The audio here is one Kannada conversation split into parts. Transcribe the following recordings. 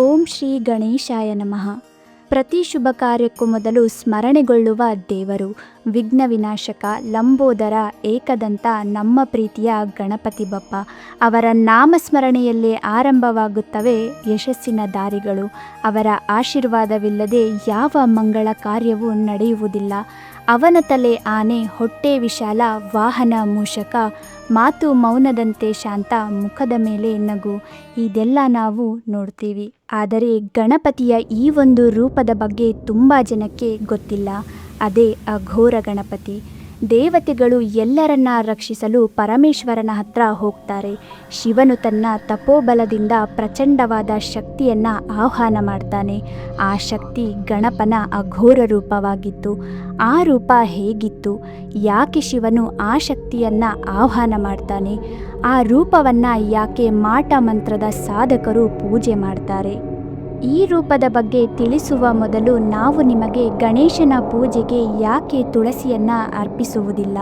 ಓಂ ಶ್ರೀ ಗಣೇಶಾಯ ನಮಃ. ಪ್ರತಿ ಶುಭ ಕಾರ್ಯಕ್ಕೂ ಮೊದಲು ಸ್ಮರಣೆಗೊಳ್ಳುವ ದೇವರು, ವಿಘ್ನ ವಿನಾಶಕ, ಲಂಬೋದರ, ಏಕದಂತ, ನಮ್ಮ ಪ್ರೀತಿಯ ಗಣಪತಿ ಬಪ್ಪ. ಅವರ ನಾಮಸ್ಮರಣೆಯಲ್ಲೇ ಆರಂಭವಾಗುತ್ತವೆ ಯಶಸ್ಸಿನ ದಾರಿಗಳು. ಅವರ ಆಶೀರ್ವಾದವಿಲ್ಲದೆ ಯಾವ ಮಂಗಳ ಕಾರ್ಯವೂ ನಡೆಯುವುದಿಲ್ಲ. ಅವನ ತಲೆ ಆನೆ, ಹೊಟ್ಟೆ ವಿಶಾಲ, ವಾಹನ ಮೂಷಕ, ಮಾತು ಮೌನದಂತೆ ಶಾಂತ ಮುಖದ ಮೇಲೆ ನಗು. ಇದೆಲ್ಲ ನಾವು ನೋಡ್ತೀವಿ. ಆದರೆ ಗಣಪತಿಯ ಈ ಒಂದು ರೂಪದ ಬಗ್ಗೆ ತುಂಬ ಜನಕ್ಕೆ ಗೊತ್ತಿಲ್ಲ. ಅದೇ ಅಘೋರ ಗಣಪತಿ. ದೇವತೆಗಳು ಎಲ್ಲರನ್ನ ರಕ್ಷಿಸಲು ಪರಮೇಶ್ವರನ ಹತ್ರ ಹೋಗ್ತಾರೆ. ಶಿವನು ತನ್ನ ತಪೋಬಲದಿಂದ ಪ್ರಚಂಡವಾದ ಶಕ್ತಿಯನ್ನು ಆಹ್ವಾನ ಮಾಡ್ತಾನೆ. ಆ ಶಕ್ತಿ ಗಣಪನ ಅಘೋರ ರೂಪವಾಗಿತ್ತು. ಆ ರೂಪ ಹೇಗಿತ್ತು? ಯಾಕೆ ಶಿವನು ಆ ಶಕ್ತಿಯನ್ನು ಆಹ್ವಾನ ಮಾಡ್ತಾನೆ? ಆ ರೂಪವನ್ನು ಯಾಕೆ ಮಾಟ ಮಂತ್ರದ ಸಾಧಕರು ಪೂಜೆ ಮಾಡ್ತಾರೆ? ಈ ರೂಪದ ಬಗ್ಗೆ ತಿಳಿಸುವ ಮೊದಲು ನಾವು ನಿಮಗೆ ಗಣೇಶನ ಪೂಜೆಗೆ ಯಾಕೆ ತುಳಸಿಯನ್ನು ಅರ್ಪಿಸುವುದಿಲ್ಲ?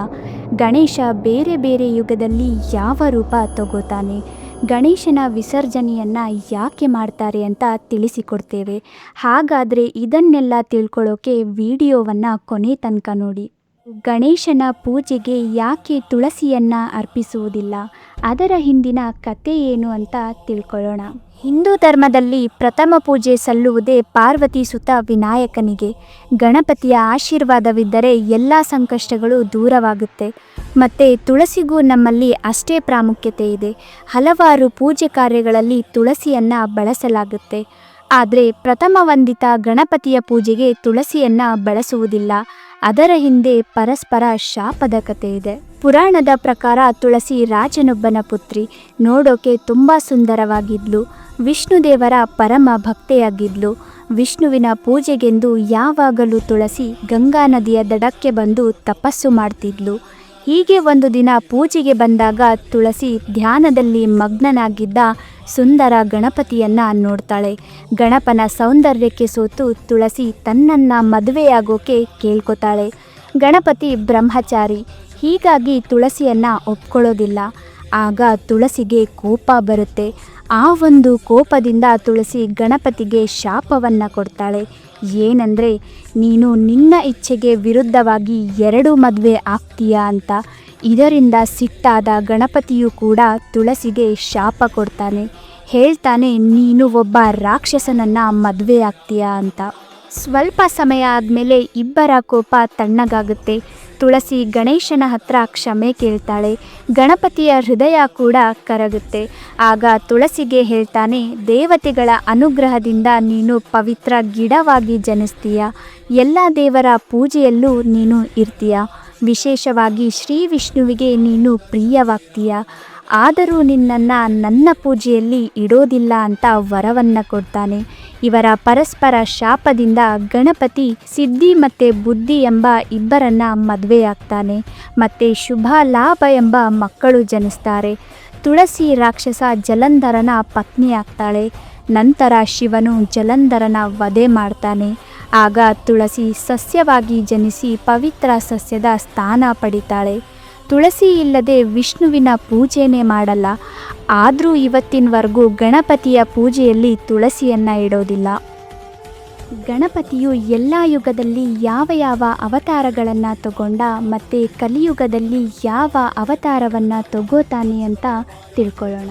ಗಣೇಶ ಬೇರೆ ಬೇರೆ ಯುಗದಲ್ಲಿ ಯಾವ ರೂಪ ತಗೋತಾನೆ? ಗಣೇಶನ ವಿಸರ್ಜನೆಯನ್ನು ಯಾಕೆ ಮಾಡ್ತಾರೆ ಅಂತ ತಿಳಿಸಿಕೊಡ್ತೇವೆ. ಹಾಗಾದರೆ ಇದನ್ನೆಲ್ಲ ತಿಳ್ಕೊಳ್ಳೋಕೆ ವಿಡಿಯೋವನ್ನು ಕೊನೆ ತನಕ ನೋಡಿ. ಗಣೇಶನ ಪೂಜೆಗೆ ಯಾಕೆ ತುಳಸಿಯನ್ನು ಅರ್ಪಿಸುವುದಿಲ್ಲ? ಅದರ ಹಿಂದಿನ ಕತೆ ಏನು ಅಂತ ತಿಳ್ಕೊಳ್ಳೋಣ. ಹಿಂದೂ ಧರ್ಮದಲ್ಲಿ ಪ್ರಥಮ ಪೂಜೆ ಸಲ್ಲುವುದೇ ಪಾರ್ವತಿ ಸುತ ವಿನಾಯಕನಿಗೆ. ಗಣಪತಿಯ ಆಶೀರ್ವಾದವಿದ್ದರೆ ಎಲ್ಲ ಸಂಕಷ್ಟಗಳು ದೂರವಾಗುತ್ತೆ. ಮತ್ತು ತುಳಸಿಗೂ ನಮ್ಮಲ್ಲಿ ಅಷ್ಟೇ ಪ್ರಾಮುಖ್ಯತೆ ಇದೆ. ಹಲವಾರು ಪೂಜೆ ಕಾರ್ಯಗಳಲ್ಲಿ ತುಳಸಿಯನ್ನು ಬಳಸಲಾಗುತ್ತೆ. ಆದರೆ ಪ್ರಥಮ ವಂದಿತ ಗಣಪತಿಯ ಪೂಜೆಗೆ ತುಳಸಿಯನ್ನು ಬಳಸುವುದಿಲ್ಲ. ಅದರ ಹಿಂದೆ ಪರಸ್ಪರ ಶಾಪದ ಕಥೆ ಇದೆ. ಪುರಾಣದ ಪ್ರಕಾರ ತುಳಸಿ ರಾಜನೊಬ್ಬನ ಪುತ್ರಿ ನೋಡೋಕೆ ತುಂಬ ಸುಂದರವಾಗಿದ್ಲು. ವಿಷ್ಣುದೇವರ ಪರಮ ಭಕ್ತೆಯಾಗಿದ್ಲು. ವಿಷ್ಣುವಿನ ಪೂಜೆಗೆಂದು ಯಾವಾಗಲೂ ತುಳಸಿ ಗಂಗಾ ನದಿಯ ದಡಕ್ಕೆ ಬಂದು ತಪಸ್ಸು ಮಾಡ್ತಿದ್ಲು. ಹೀಗೆ ಒಂದು ದಿನ ಪೂಜೆಗೆ ಬಂದಾಗ ತುಳಸಿ ಧ್ಯಾನದಲ್ಲಿ ಮಗ್ನನಾಗಿದ್ದ ಸುಂದರ ಗಣಪತಿಯನ್ನ ನೋಡ್ತಾಳೆ. ಗಣಪನ ಸೌಂದರ್ಯಕ್ಕೆ ಸೋತು ತುಳಸಿ ತನ್ನನ್ನು ಮದುವೆಯಾಗೋಕೆ ಕೇಳ್ಕೊತಾಳೆ. ಗಣಪತಿ ಬ್ರಹ್ಮಚಾರಿ, ಹೀಗಾಗಿ ತುಳಸಿಯನ್ನು ಒಪ್ಕೊಳ್ಳೋದಿಲ್ಲ. ಆಗ ತುಳಸಿಗೆ ಕೋಪ ಬರುತ್ತೆ. ಆ ಒಂದು ಕೋಪದಿಂದ ತುಳಸಿ ಗಣಪತಿಗೆ ಶಾಪವನ್ನು ಕೊಡ್ತಾಳೆ. ಏನಂದರೆ, ನೀನು ನಿನ್ನ ಇಚ್ಛೆಗೆ ವಿರುದ್ಧವಾಗಿ ಎರಡು ಮದುವೆ ಆಗ್ತೀಯಾ ಅಂತ. ಇದರಿಂದ ಸಿಟ್ಟಾದ ಗಣಪತಿಯು ಕೂಡ ತುಳಸಿಗೆ ಶಾಪ ಕೊಡ್ತಾನೆ. ಹೇಳ್ತಾನೆ, ನೀನು ಒಬ್ಬ ರಾಕ್ಷಸನನ್ನು ಮದುವೆ ಆಗ್ತೀಯಾ? ಅಂತ. ಸ್ವಲ್ಪ ಸಮಯ ಆದಮೇಲೆ ಇಬ್ಬರ ಕೋಪ ತಣ್ಣಗಾಗುತ್ತೆ. ತುಳಸಿ ಗಣೇಶನ ಹತ್ರ ಕ್ಷಮೆ ಕೇಳ್ತಾಳೆ. ಗಣಪತಿಯ ಹೃದಯ ಕೂಡ ಕರಗುತ್ತೆ. ಆಗ ತುಳಸಿಗೆ ಹೇಳ್ತಾನೆ, ದೇವತೆಗಳ ಅನುಗ್ರಹದಿಂದ ನೀನು ಪವಿತ್ರ ಗಿಡವಾಗಿ ಜನಿಸ್ತೀಯ? ಎಲ್ಲ ದೇವರ ಪೂಜೆಯಲ್ಲೂ ನೀನು ಇರ್ತೀಯ? ವಿಶೇಷವಾಗಿ ಶ್ರೀ ವಿಷ್ಣುವಿಗೆ ನೀನು ಪ್ರಿಯವಾಗ್ತೀಯ. ಆದರೂ ನಿನ್ನನ್ನು ನನ್ನ ಪೂಜೆಯಲ್ಲಿ ಇಡೋದಿಲ್ಲ ಅಂತ ವರವನ್ನು ಕೊಡ್ತಾನೆ. ಇವರ ಪರಸ್ಪರ ಶಾಪದಿಂದ ಗಣಪತಿ, ಸಿದ್ಧಿ ಮತ್ತು ಬುದ್ಧಿ ಎಂಬ ಇಬ್ಬರನ್ನು ಮದುವೆಯಾಗ್ತಾನೆ. ಮತ್ತು ಶುಭ ಲಾಭ ಎಂಬ ಮಕ್ಕಳು ಜನಿಸ್ತಾರೆ. ತುಳಸಿ ರಾಕ್ಷಸ ಜಲಂಧರನ ಪತ್ನಿಯಾಗ್ತಾಳೆ. ನಂತರ ಶಿವನು ಜಲಂಧರನ ವಧೆ ಮಾಡ್ತಾನೆ. ಆಗ ತುಳಸಿ ಸಸ್ಯವಾಗಿ ಜನಿಸಿ ಪವಿತ್ರ ಸಸ್ಯದ ಸ್ಥಾನ ಪಡಿತಾಳೆ. ತುಳಸಿ ಇಲ್ಲದೆ ವಿಷ್ಣುವಿನ ಪೂಜೆನೇ ಮಾಡಲ್ಲ. ಆದರೂ ಇವತ್ತಿನವರೆಗೂ ಗಣಪತಿಯ ಪೂಜೆಯಲ್ಲಿ ತುಳಸಿಯನ್ನು ಇಡೋದಿಲ್ಲ. ಗಣಪತಿಯು ಎಲ್ಲ ಯುಗದಲ್ಲಿ ಯಾವ ಯಾವ ಅವತಾರಗಳನ್ನು ತಗೊಂಡ ಮತ್ತು ಕಲಿಯುಗದಲ್ಲಿ ಯಾವ ಅವತಾರವನ್ನು ತಗೋತಾನೆ ಅಂತ ತಿಳ್ಕೊಳ್ಳೋಣ.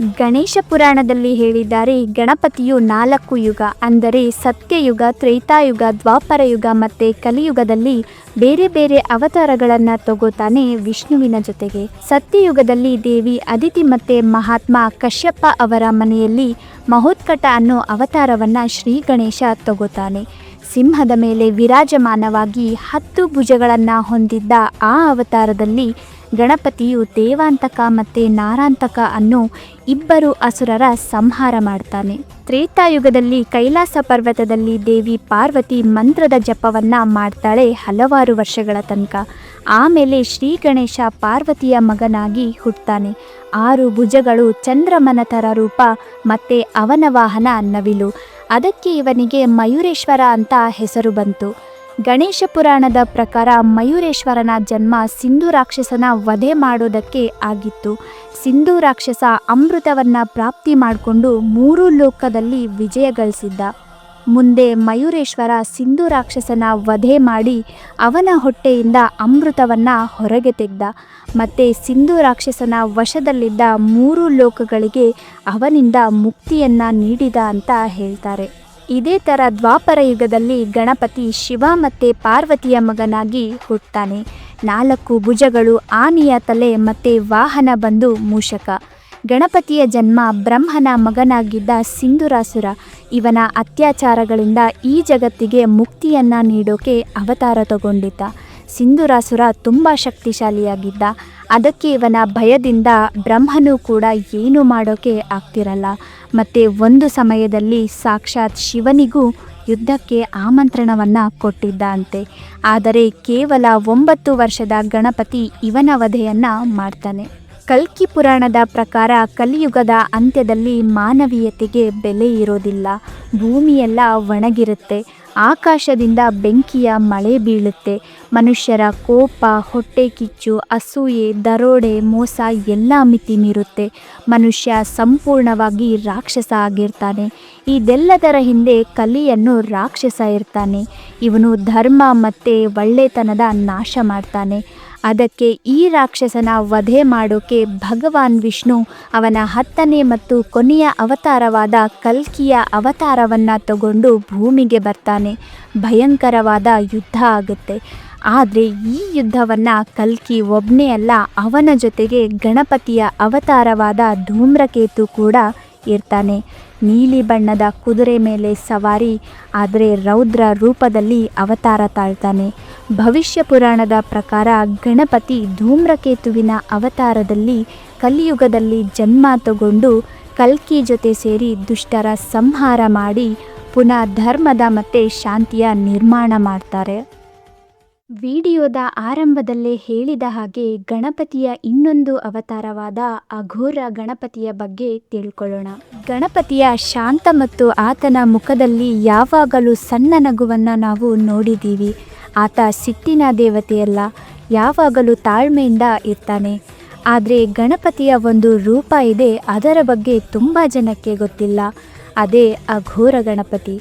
ಗಣೇಶ ಪುರಾಣದಲ್ಲಿ ಹೇಳಿದ್ದಾರೆ, ಗಣಪತಿಯು ನಾಲ್ಕು ಯುಗ, ಅಂದರೆ ಸತ್ಯಯುಗ, ತ್ರೇತಾಯುಗ, ದ್ವಾಪರಯುಗ ಮತ್ತು ಕಲಿಯುಗದಲ್ಲಿ ಬೇರೆ ಬೇರೆ ಅವತಾರಗಳನ್ನು ತಗೋತಾನೆ ವಿಷ್ಣುವಿನ ಜೊತೆಗೆ. ಸತ್ಯಯುಗದಲ್ಲಿ ದೇವಿ ಅದಿತಿ ಮತ್ತು ಮಹಾತ್ಮ ಕಶ್ಯಪ ಅವರ ಮನೆಯಲ್ಲಿ ಮಹೋತ್ಕಟ ಅನ್ನೋ ಅವತಾರವನ್ನು ಶ್ರೀ ಗಣೇಶ ತಗೋತಾನೆ. ಸಿಂಹದ ಮೇಲೆ ವಿರಾಜಮಾನವಾಗಿ ಹತ್ತು ಭುಜಗಳನ್ನು ಹೊಂದಿದ್ದ ಆ ಅವತಾರದಲ್ಲಿ ಗಣಪತಿಯು ದೇವಾಂತಕ ಮತ್ತು ನಾರಾಂತಕ ಅನ್ನೋ ಇಬ್ಬರು ಅಸುರರ ಸಂಹಾರ ಮಾಡ್ತಾನೆ. ತ್ರೇತಾಯುಗದಲ್ಲಿ ಕೈಲಾಸ ಪರ್ವತದಲ್ಲಿ ದೇವಿ ಪಾರ್ವತಿ ಮಂತ್ರದ ಜಪವನ್ನು ಮಾಡ್ತಾಳೆ ಹಲವಾರು ವರ್ಷಗಳ ತನಕ. ಆಮೇಲೆ ಶ್ರೀ ಗಣೇಶ ಪಾರ್ವತಿಯ ಮಗನಾಗಿ ಹುಟ್ಟುತ್ತಾನೆ ಆರು ಭುಜಗಳು ಚಂದ್ರಮನ ಥರ ರೂಪ ಮತ್ತು ಅವನ ವಾಹನ ನವಿಲು. ಅದಕ್ಕೆ ಇವನಿಗೆ ಮಯೂರೇಶ್ವರ ಅಂತ ಹೆಸರು ಬಂತು. ಗಣೇಶ ಪುರಾಣದ ಪ್ರಕಾರ ಮಯೂರೇಶ್ವರನ ಜನ್ಮ ಸಿಂಧು ರಾಕ್ಷಸನ ವಧೆ ಮಾಡೋದಕ್ಕೆ ಆಗಿತ್ತು. ಸಿಂಧು ರಾಕ್ಷಸ ಅಮೃತವನ್ನು ಪ್ರಾಪ್ತಿ ಮಾಡಿಕೊಂಡು ಮೂರು ಲೋಕದಲ್ಲಿ ವಿಜಯ ಗಳಿಸಿದ್ದ. ಮುಂದೆ ಮಯೂರೇಶ್ವರ ಸಿಂಧು ರಾಕ್ಷಸನ ವಧೆ ಮಾಡಿ ಅವನ ಹೊಟ್ಟೆಯಿಂದ ಅಮೃತವನ್ನು ಹೊರಗೆ ತೆಗೆದ. ಮತ್ತು ಸಿಂಧು ರಾಕ್ಷಸನ ವಶದಲ್ಲಿದ್ದ ಮೂರು ಲೋಕಗಳಿಗೆ ಅವನಿಂದ ಮುಕ್ತಿಯನ್ನ ನೀಡಿದ ಅಂತ ಹೇಳ್ತಾರೆ. ಇದೇ ಥರ ದ್ವಾಪರ ಯುಗದಲ್ಲಿ ಗಣಪತಿ ಶಿವ ಮತ್ತು ಪಾರ್ವತಿಯ ಮಗನಾಗಿ ಹುಟ್ಟುತ್ತಾನೆ ನಾಲ್ಕು ಭುಜಗಳು ಆನೆಯ ತಲೆ ಮತ್ತು ವಾಹನ ಬಂದು ಮೂಷಕ. ಗಣಪತಿಯ ಜನ್ಮ ಬ್ರಹ್ಮನ ಮಗನಾಗಿದ್ದ ಸಿಂಧುರಾಸುರ. ಇವನ ಅತ್ಯಾಚಾರಗಳಿಂದ ಈ ಜಗತ್ತಿಗೆ ಮುಕ್ತಿಯನ್ನ ನೀಡೋಕೆ ಅವತಾರ ತಗೊಂಡಿದ್ದ. ಸಿಂಧುರಾಸುರ ತುಂಬ ಶಕ್ತಿಶಾಲಿಯಾಗಿದ್ದ. ಅದಕ್ಕೆ ಇವನ ಭಯದಿಂದ ಬ್ರಹ್ಮನು ಕೂಡ ಏನು ಮಾಡೋಕೆ ಆಗ್ತಿರಲ್ಲ. ಮತ್ತು ಒಂದು ಸಮಯದಲ್ಲಿ ಸಾಕ್ಷಾತ್ ಶಿವನಿಗೂ ಯುದ್ಧಕ್ಕೆ ಆಮಂತ್ರಣವನ್ನು ಕೊಟ್ಟಿದ್ದಂತೆ. ಆದರೆ ಕೇವಲ ಒಂಬತ್ತು ವರ್ಷದ ಗಣಪತಿ ಇವನ ವಧೆಯನ್ನು ಮಾಡ್ತಾನೆ. ಕಲ್ಕಿ ಪುರಾಣದ ಪ್ರಕಾರ ಕಲಿಯುಗದ ಅಂತ್ಯದಲ್ಲಿ ಮಾನವೀಯತೆಗೆ ಬೆಲೆ ಇರೋದಿಲ್ಲ. ಭೂಮಿಯೆಲ್ಲ ಒಣಗಿರುತ್ತೆ. ಆಕಾಶದಿಂದ ಬೆಂಕಿಯ ಮಳೆ ಬೀಳುತ್ತೆ. ಮನುಷ್ಯರ ಕೋಪ, ಹೊಟ್ಟೆ ಕಿಚ್ಚು, ಅಸೂಯೆ, ದರೋಡೆ, ಮೋಸ ಎಲ್ಲ ಮಿತಿ ಮೀರುತ್ತೆ. ಮನುಷ್ಯ ಸಂಪೂರ್ಣವಾಗಿ ರಾಕ್ಷಸ ಆಗಿರ್ತಾನೆ. ಇದೆಲ್ಲದರ ಹಿಂದೆ ಕಲಿಯನ್ನು ರಾಕ್ಷಸ ಇರ್ತಾನೆ. ಇವನು ಧರ್ಮ ಮತ್ತು ಒಳ್ಳೆತನದ ನಾಶ ಮಾಡ್ತಾನೆ. ಅದಕ್ಕೆ ಈ ರಾಕ್ಷಸನ ವಧೆ ಮಾಡೋಕೆ ಭಗವಾನ್ ವಿಷ್ಣು ಅವನ ಹತ್ತನೇ ಮತ್ತು ಕೊನೆಯ ಅವತಾರವಾದ ಕಲ್ಕಿಯ ಅವತಾರವನ್ನು ತಗೊಂಡು ಭೂಮಿಗೆ ಬರ್ತಾನೆ. ಭಯಂಕರವಾದ ಯುದ್ಧ ಆಗುತ್ತೆ. ಆದರೆ ಈ ಯುದ್ಧವನ್ನು ಕಲ್ಕಿ ಒಬ್ಬನೇ ಅಲ್ಲ, ಅವನ ಜೊತೆಗೆ ಗಣಪತಿಯ ಅವತಾರವಾದ ಧೂಮ್ರಕೇತು ಕೂಡ ಇರ್ತಾನೆ ನೀಲಿ ಬಣ್ಣದ ಕುದುರೆ ಮೇಲೆ ಸವಾರಿ, ಆದರೆ ರೌದ್ರ ರೂಪದಲ್ಲಿ ಅವತಾರ ತಾಳ್ತಾನೆ. ಭವಿಷ್ಯ ಪುರಾಣದ ಪ್ರಕಾರ ಗಣಪತಿ ಧೂಮ್ರಕೇತುವಿನ ಅವತಾರದಲ್ಲಿ ಕಲಿಯುಗದಲ್ಲಿ ಜನ್ಮ ತಗೊಂಡು ಕಲ್ಕಿ ಜೊತೆ ಸೇರಿ ದುಷ್ಟರ ಸಂಹಾರ ಮಾಡಿ ಪುನಃ ಧರ್ಮದ ಮತ್ತು ಶಾಂತಿಯ ನಿರ್ಮಾಣ ಮಾಡ್ತಾರೆ. ವಿಡಿಯೋದ ಆರಂಭದಲ್ಲೇ ಹೇಳಿದ ಹಾಗೆ ಗಣಪತಿಯ ಇನ್ನೊಂದು ಅವತಾರವಾದ ಅಘೋರ ಗಣಪತಿಯ ಬಗ್ಗೆ ತಿಳ್ಕೊಳ್ಳೋಣ. ಗಣಪತಿಯ ಶಾಂತ ಮತ್ತು ಆತನ ಮುಖದಲ್ಲಿ ಯಾವಾಗಲೂ ಸಣ್ಣ ನಗುವನ್ನು ನಾವು ನೋಡಿದ್ದೀವಿ. ಆತ ಸಿಟ್ಟಿನ ದೇವತೆಯಲ್ಲ, ಯಾವಾಗಲೂ ತಾಳ್ಮೆಯಿಂದ ಇರ್ತಾನೆ. ಆದರೆ ಗಣಪತಿಯ ಒಂದು ರೂಪ ಇದೆ, ಅದರ ಬಗ್ಗೆ ತುಂಬ ಜನಕ್ಕೆ ಗೊತ್ತಿಲ್ಲ. ಅದೇ ಅಘೋರ ಗಣಪತಿ.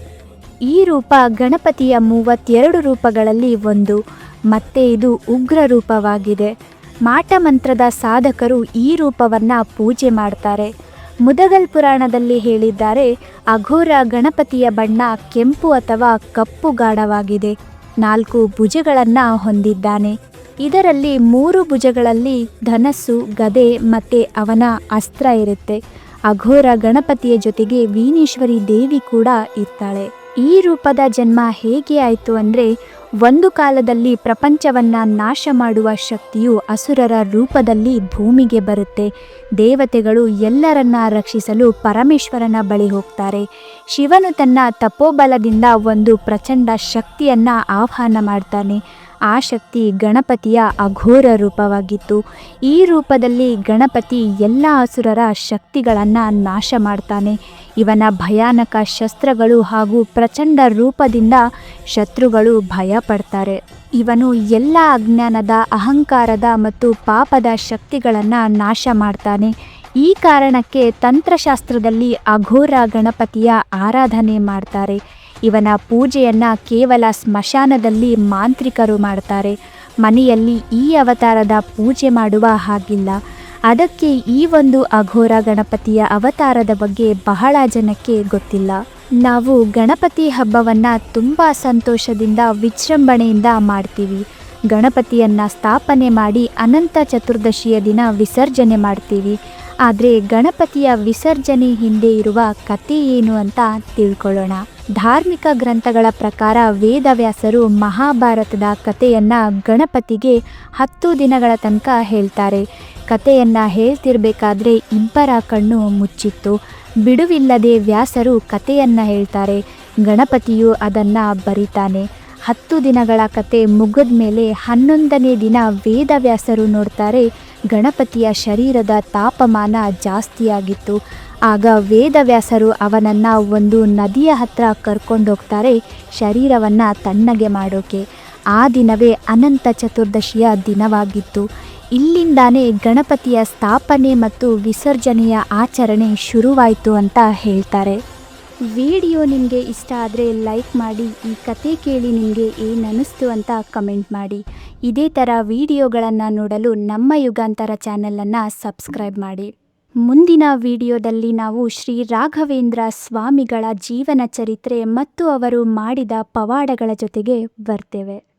ಈ ರೂಪ ಗಣಪತಿಯ ಮೂವತ್ತೆರಡು ರೂಪಗಳಲ್ಲಿ ಒಂದು. ಮತ್ತೆ ಇದು ಉಗ್ರ ರೂಪವಾಗಿದೆ. ಮಾಟಮಂತ್ರದ ಸಾಧಕರು ಈ ರೂಪವನ್ನು ಪೂಜೆ ಮಾಡ್ತಾರೆ. ಮುದಗಲ್ ಪುರಾಣದಲ್ಲಿ ಹೇಳಿದ್ದಾರೆ, ಅಘೋರ ಗಣಪತಿಯ ಬಣ್ಣ ಕೆಂಪು ಅಥವಾ ಕಪ್ಪು ಗಾಢವಾಗಿದೆ ನಾಲ್ಕು ಭುಜಗಳನ್ನು ಹೊಂದಿದ್ದಾನೆ. ಇದರಲ್ಲಿ ಮೂರು ಭುಜಗಳಲ್ಲಿ ಧನಸ್ಸು, ಗದೆ ಮತ್ತು ಅವನ ಅಸ್ತ್ರ ಇರುತ್ತೆ. ಅಘೋರ ಗಣಪತಿಯ ಜೊತೆಗೆ ವೀನೇಶ್ವರಿ ದೇವಿ ಕೂಡ ಇರ್ತಾಳೆ. ಈ ರೂಪದ ಜನ್ಮ ಹೇಗೆ ಆಯಿತು ಅಂದರೆ ಒಂದು ಕಾಲದಲ್ಲಿ ಪ್ರಪಂಚವನ್ನ ನಾಶ ಮಾಡುವ ಶಕ್ತಿಯು ಅಸುರರ ರೂಪದಲ್ಲಿ ಭೂಮಿಗೆ ಬರುತ್ತೆ. ದೇವತೆಗಳು ಎಲ್ಲರನ್ನ ರಕ್ಷಿಸಲು ಪರಮೇಶ್ವರನ ಬಳಿ ಹೋಗ್ತಾರೆ. ಶಿವನು ತನ್ನ ತಪೋಬಲದಿಂದ ಒಂದು ಪ್ರಚಂಡ ಶಕ್ತಿಯನ್ನು ಆಹ್ವಾನ ಮಾಡ್ತಾನೆ. ಆ ಶಕ್ತಿ ಗಣಪತಿಯ ಅಘೋರ ರೂಪವಾಗಿತ್ತು. ಈ ರೂಪದಲ್ಲಿ ಗಣಪತಿ ಎಲ್ಲ ಅಸುರರ ಶಕ್ತಿಗಳನ್ನು ನಾಶ ಮಾಡ್ತಾನೆ. ಇವನ ಭಯಾನಕ ಶಸ್ತ್ರಗಳು ಹಾಗೂ ಪ್ರಚಂಡ ರೂಪದಿಂದ ಶತ್ರುಗಳು ಭಯ ಇವನು ಎಲ್ಲ ಅಜ್ಞಾನದ, ಅಹಂಕಾರದ ಮತ್ತು ಪಾಪದ ಶಕ್ತಿಗಳನ್ನು ನಾಶ ಮಾಡ್ತಾನೆ. ಈ ಕಾರಣಕ್ಕೆ ತಂತ್ರಶಾಸ್ತ್ರದಲ್ಲಿ ಅಘೋರ ಗಣಪತಿಯ ಆರಾಧನೆ ಮಾಡ್ತಾರೆ. ಇವನ ಪೂಜೆಯನ್ನು ಕೇವಲ ಸ್ಮಶಾನದಲ್ಲಿ ಮಾಂತ್ರಿಕರು ಮಾಡ್ತಾರೆ. ಮನೆಯಲ್ಲಿ ಈ ಅವತಾರದ ಪೂಜೆ ಮಾಡುವ ಹಾಗಿಲ್ಲ. ಅದಕ್ಕೆ ಈ ಒಂದು ಅಘೋರ ಗಣಪತಿಯ ಅವತಾರದ ಬಗ್ಗೆ ಬಹಳ ಜನಕ್ಕೆ ಗೊತ್ತಿಲ್ಲ. ನಾವು ಗಣಪತಿ ಹಬ್ಬವನ್ನು ತುಂಬ ಸಂತೋಷದಿಂದ, ವಿಜೃಂಭಣೆಯಿಂದ ಮಾಡ್ತೀವಿ. ಗಣಪತಿಯನ್ನು ಸ್ಥಾಪನೆ ಮಾಡಿ ಅನಂತ ಚತುರ್ದಶಿಯ ದಿನ ವಿಸರ್ಜನೆ ಮಾಡ್ತೀವಿ. ಆದರೆ ಗಣಪತಿಯ ವಿಸರ್ಜನೆ ಹಿಂದೆ ಇರುವ ಕಥೆ ಏನು ಅಂತ ತಿಳ್ಕೊಳ್ಳೋಣ. ಧಾರ್ಮಿಕ ಗ್ರಂಥಗಳ ಪ್ರಕಾರ ವೇದವ್ಯಾಸರು ಮಹಾಭಾರತದ ಕಥೆಯನ್ನು ಗಣಪತಿಗೆ ಹತ್ತು ದಿನಗಳ ತನಕ ಹೇಳ್ತಾರೆ. ಕಥೆಯನ್ನು ಹೇಳ್ತಿರ್ಬೇಕಾದ್ರೆ ಇಬ್ಬರ ಕಣ್ಣು ಮುಚ್ಚಿತ್ತು. ಬಿಡುವಿಲ್ಲದೆ ವ್ಯಾಸರು ಕಥೆಯನ್ನು ಹೇಳ್ತಾರೆ. ಗಣಪತಿಯು ಅದನ್ನು ಬರಿತಾನೆ. ಹತ್ತು ದಿನಗಳ ಕತೆ ಮುಗಿದ ಮೇಲೆ ಹನ್ನೊಂದನೇ ದಿನ ವೇದವ್ಯಾಸರು ನೋಡ್ತಾರೆ, ಗಣಪತಿಯ ಶರೀರದ ತಾಪಮಾನ ಜಾಸ್ತಿಯಾಗಿತ್ತು. ಆಗ ವೇದವ್ಯಾಸರು ಅವನನ್ನು ಒಂದು ನದಿಯ ಹತ್ರ ಕರ್ಕೊಂಡೋಗ್ತಾರೆ, ಶರೀರವನ್ನು ತಣ್ಣಗೆ ಮಾಡೋಕೆ. ಆ ದಿನವೇ ಅನಂತ ಚತುರ್ದಶಿಯ ದಿನವಾಗಿತ್ತು. ಇಲ್ಲಿಂದಾನೇ ಗಣಪತಿಯ ಸ್ಥಾಪನೆ ಮತ್ತು ವಿಸರ್ಜನೆಯ ಆಚರಣೆ ಶುರುವಾಯಿತು ಅಂತ ಹೇಳ್ತಾರೆ. ವಿಡಿಯೋ ನಿಮಗೆ ಇಷ್ಟ ಆದರೆ ಲೈಕ್ ಮಾಡಿ, ಈ ಕತೆ ಕೇಳಿ ನಿಮಗೆ ಏನು ಅನ್ನಿಸ್ತು ಅಂತ ಕಮೆಂಟ್ ಮಾಡಿ. ಇದೇ ಥರ ವಿಡಿಯೋಗಳನ್ನು ನೋಡಲು ನಮ್ಮ ಯುಗಾಂತರ ಚಾನಲನ್ನು ಸಬ್ಸ್ಕ್ರೈಬ್ ಮಾಡಿ. ಮುಂದಿನ ವಿಡಿಯೋದಲ್ಲಿ ನಾವು ಶ್ರೀ ರಾಘವೇಂದ್ರ ಸ್ವಾಮಿಗಳ ಜೀವನ ಚರಿತ್ರೆ ಮತ್ತು ಅವರು ಮಾಡಿದ ಪವಾಡಗಳ ಜೊತೆಗೆ ಬರ್ತೇವೆ.